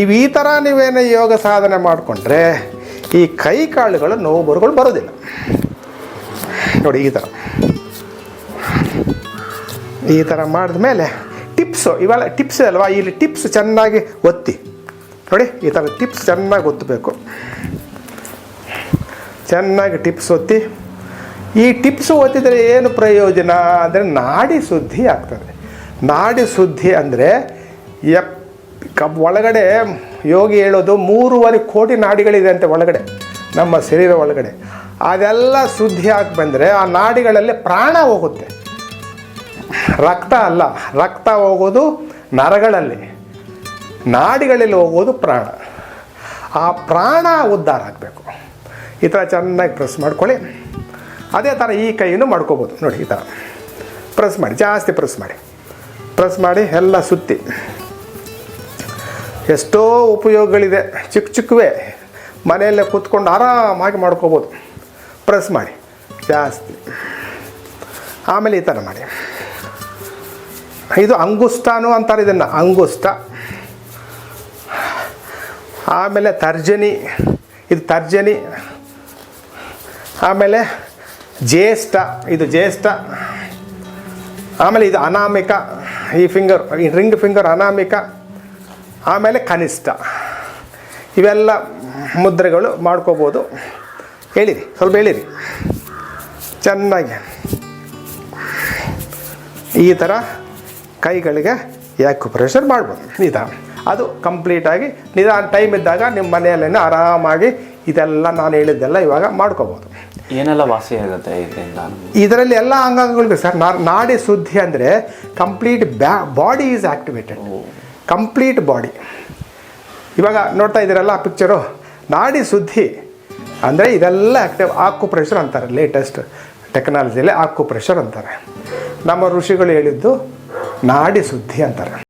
ನೀವು ಈ ಥರ ನೀವೇನು ಯೋಗ ಸಾಧನೆ ಮಾಡಿಕೊಂಡ್ರೆ ಈ ಕೈ ಕಾಳುಗಳು ನೋವು ಬರುಗಳು ಬರೋದಿಲ್ಲ. ನೋಡಿ, ಈ ಥರ ಈ ಥರ ಮಾಡಿದ ಮೇಲೆ ಟಿಪ್ಸು ಇವೆಲ್ಲ ಟಿಪ್ಸ್ ಅಲ್ವಾ? ಇಲ್ಲಿ ಟಿಪ್ಸ್ ಚೆನ್ನಾಗಿ ಒತ್ತಿ. ನೋಡಿ, ಈ ಥರ ಟಿಪ್ಸ್ ಚೆನ್ನಾಗಿ ಒತ್ತಬೇಕು ಚೆನ್ನಾಗಿ ಟಿಪ್ಸ್ ಒತ್ತಿ. ಈ ಟಿಪ್ಸ್ ಒತ್ತಿದರೆ ಏನು ಪ್ರಯೋಜನ? ಅಂದರೆ ನಾಡಿ ಶುದ್ಧಿ ಆಗ್ತದೆ. ನಾಡಿ ಶುದ್ಧಿ ಅಂದರೆ ಎಪ್ ಕಬ್ ಒಳಗಡೆ ಯೋಗಿ ಹೇಳೋದು ಮೂರುವರೆ ಕೋಟಿ ನಾಡಿಗಳಿದೆ ಅಂತೆ ಒಳಗಡೆ, ನಮ್ಮ ಶರೀರ ಒಳಗಡೆ. ಅದೆಲ್ಲ ಶುದ್ಧಿ ಆಗಿ ಬಂದರೆ ಆ ನಾಡಿಗಳಲ್ಲಿ ಪ್ರಾಣ ಹೋಗುತ್ತೆ. ರಕ್ತ ಅಲ್ಲ, ರಕ್ತ ಹೋಗೋದು ನರಗಳಲ್ಲಿ, ನಾಡಿಗಳಲ್ಲಿ ಹೋಗೋದು ಪ್ರಾಣ. ಆ ಪ್ರಾಣ ಉದ್ಧಾರ ಆಗಬೇಕು. ಈ ಥರ ಚೆನ್ನಾಗಿ ಪ್ರೆಸ್ ಮಾಡ್ಕೊಳ್ಳಿ. ಅದೇ ಥರ ಈ ಕೈಯನ್ನು ಮಾಡ್ಕೋಬೋದು. ನೋಡಿ ಈ ಥರ ಪ್ರೆಸ್ ಮಾಡಿ, ಜಾಸ್ತಿ ಪ್ರೆಸ್ ಮಾಡಿ. ಪ್ರೆಸ್ ಮಾಡಿ, ಎಲ್ಲ ಸುತ್ತಿ. ಎಷ್ಟೋ ಉಪಯೋಗಗಳಿದೆ. ಚಿಕ್ಕ ಚಿಕ್ಕವೇ. ಮನೆಯಲ್ಲೇ ಕೂತ್ಕೊಂಡು ಆರಾಮಾಗಿ ಮಾಡ್ಕೋಬೋದು. ಪ್ರೆಸ್ ಮಾಡಿ. ಜಾಸ್ತಿ. ಆಮೇಲೆ ಈ ಥರ ಮಾಡಿ. ಇದು ಅಂಗುಷ್ಟಾನು ಅಂತಾರೆ ಇದನ್ನು. ಅಂಗುಷ್ಟ ಆಮೇಲೆ ತರ್ಜನಿ. ಇದು ತರ್ಜನಿ. ಆಮೇಲೆ ಜ್ಯೇಷ್ಠ. ಇದು ಜ್ಯೇಷ್ಠ. ಆಮೇಲೆ ಇದು ಅನಾಮಿಕ. ಈ ಫಿಂಗರ್ ಈ ರಿಂಗ್ ಫಿಂಗರ್ ಅನಾಮಿಕ. ಆಮೇಲೆ ಕನಿಷ್ಠ. ಇವೆಲ್ಲ ಮುದ್ರೆಗಳು ಮಾಡ್ಕೋಬೋದು. ಹೇಳಿರಿ ಸ್ವಲ್ಪ ಹೇಳಿರಿ. ಚೆನ್ನಾಗಿ. ಈ ಥರ ಕೈಗಳಿಗೆ ಯಾಕೆ ಪ್ರೆಷರ್ ಮಾಡ್ಬೋದು? ನಿಧಾನ ಅದು ಕಂಪ್ಲೀಟಾಗಿ ನಿಧಾನ ಟೈಮ್ ಇದ್ದಾಗ ನಿಮ್ಮ ಮನೆಯಲ್ಲೇ ಆರಾಮಾಗಿ ಇದೆಲ್ಲ ನಾನು ಹೇಳಿದ್ದೆಲ್ಲ ಇವಾಗ ಮಾಡ್ಕೋಬೋದು. ಏನೆಲ್ಲ ವಾಸಿ ಆಗುತ್ತೆ ಇದರಿಂದ? ಇದರಲ್ಲಿ ಎಲ್ಲ ಅಂಗಾಂಗಗಳಿಗೂ ಸರ್. ನಾಡಿ ಶುದ್ಧಿ ಅಂದರೆ ಕಂಪ್ಲೀಟ್ ಬ್ಯಾ body is activated complete body. ಇವಾಗ ನೋಡ್ತಾ ಇದ್ದೀರಲ್ಲ ಆ ಪಿಕ್ಚರು ನಾಡಿ ಸುದ್ದಿ. ಅಂದರೆ ಇದೆಲ್ಲ ಆ್ಯಕ್ಟಿವ್ ಆಕು ಪ್ರೆಷರ್ ಅಂತಾರೆ ಲೇಟೆಸ್ಟ್ ಟೆಕ್ನಾಲಜಿಯಲ್ಲಿ ಆಕು ಪ್ರೆಷರ್ ಅಂತಾರೆ. ನಮ್ಮ ಋಷಿಗಳು ಹೇಳಿದ್ದು ನಾಡಿ ಸುದ್ದಿ ಅಂತಾರೆ.